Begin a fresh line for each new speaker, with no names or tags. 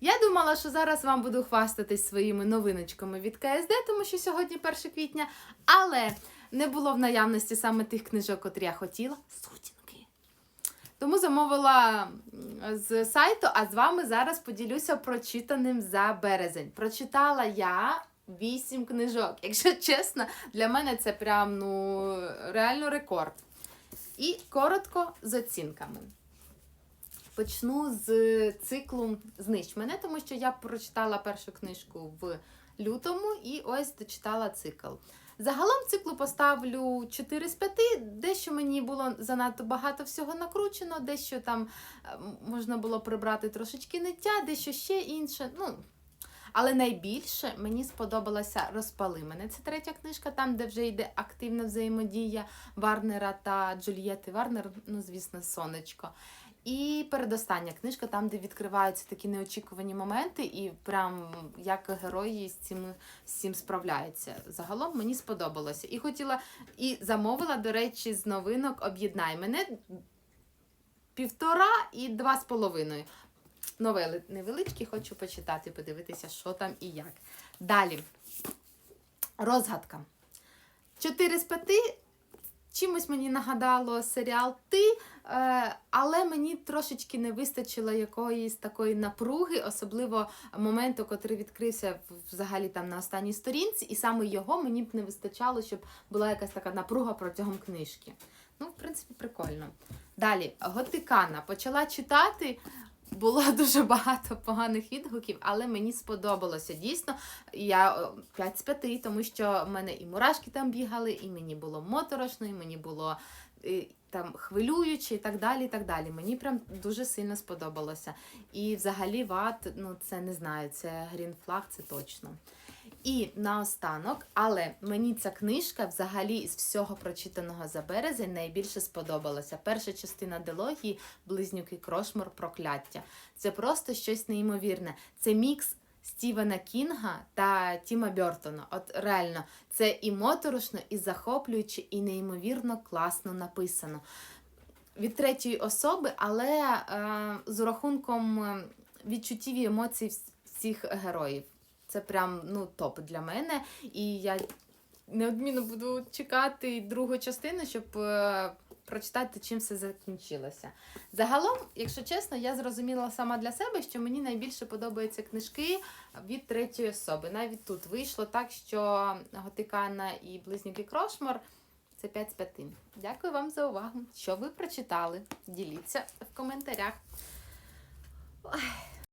Я думала, що зараз вам буду хвастатись своїми новиночками від КСД, тому що сьогодні 1 квітня, але не було в наявності саме тих книжок, котрі я хотіла. Сутінки. Тому замовила з сайту, а з вами зараз поділюся прочитаним за березень. Прочитала я. Вісім книжок. Якщо чесно, для мене це прям ну реально рекорд. І коротко з оцінками. Почну з циклу Знищ мене, тому що я прочитала першу книжку в лютому і ось дочитала цикл. Загалом циклу поставлю 4 з 5, дещо мені було занадто багато всього накручено, дещо там е, можна було прибрати трошечки ниття, дещо ще інше. Ну, але найбільше мені сподобалася Розпали мене. Це третя книжка, там, де вже йде активна взаємодія Варнера та Джульєти Варнер, ну, звісно, сонечко. І передостання книжка, там, де відкриваються такі неочікувані моменти, і прям як герої з цим, цим справляються. Загалом мені сподобалося. І хотіла, і замовила, до речі, з новинок Об'єднай мене півтора і два з половиною. Новели невеличкі, хочу почитати, подивитися, що там і як. Далі. Розгадка. 4 з 5 чимось мені нагадало серіал Ти, е, але мені трошечки не вистачило якоїсь такої напруги, особливо моменту, котрий відкрився взагалі там на останній сторінці, і саме його мені б не вистачало, щоб була якась така напруга протягом книжки. Ну, в принципі, прикольно. Далі, Готикана. Почала читати. Було дуже багато поганих відгуків, але мені сподобалося. Дійсно, я е, 5 з 5, тому що в мене і мурашки там бігали, і мені було моторошно, і мені було І, там хвилююче, і так далі. і так далі. Мені прям дуже сильно сподобалося. І взагалі ват, ну це не знаю, це грін флаг, це точно. І наостанок, але мені ця книжка взагалі із всього прочитаного за березень найбільше сподобалася. Перша частина дилогії Близнюки Крошмор Прокляття. Це просто щось неймовірне. Це мікс Стівена Кінга та Тіма Бертона. От реально, це і моторошно, і захоплююче, і неймовірно класно написано. Від третьої особи, але е, з рахунком е, відчуттів і емоцій всіх героїв. Це прям ну топ для мене. І я неодмінно буду чекати другу частину, щоб е, прочитати, чим все закінчилося. Загалом, якщо чесно, я зрозуміла сама для себе, що мені найбільше подобаються книжки від третьої особи. Навіть тут вийшло так, що Готикана і Близнюки Крошмор це 5 з 5. Дякую вам за увагу. Що ви прочитали? Діліться в коментарях.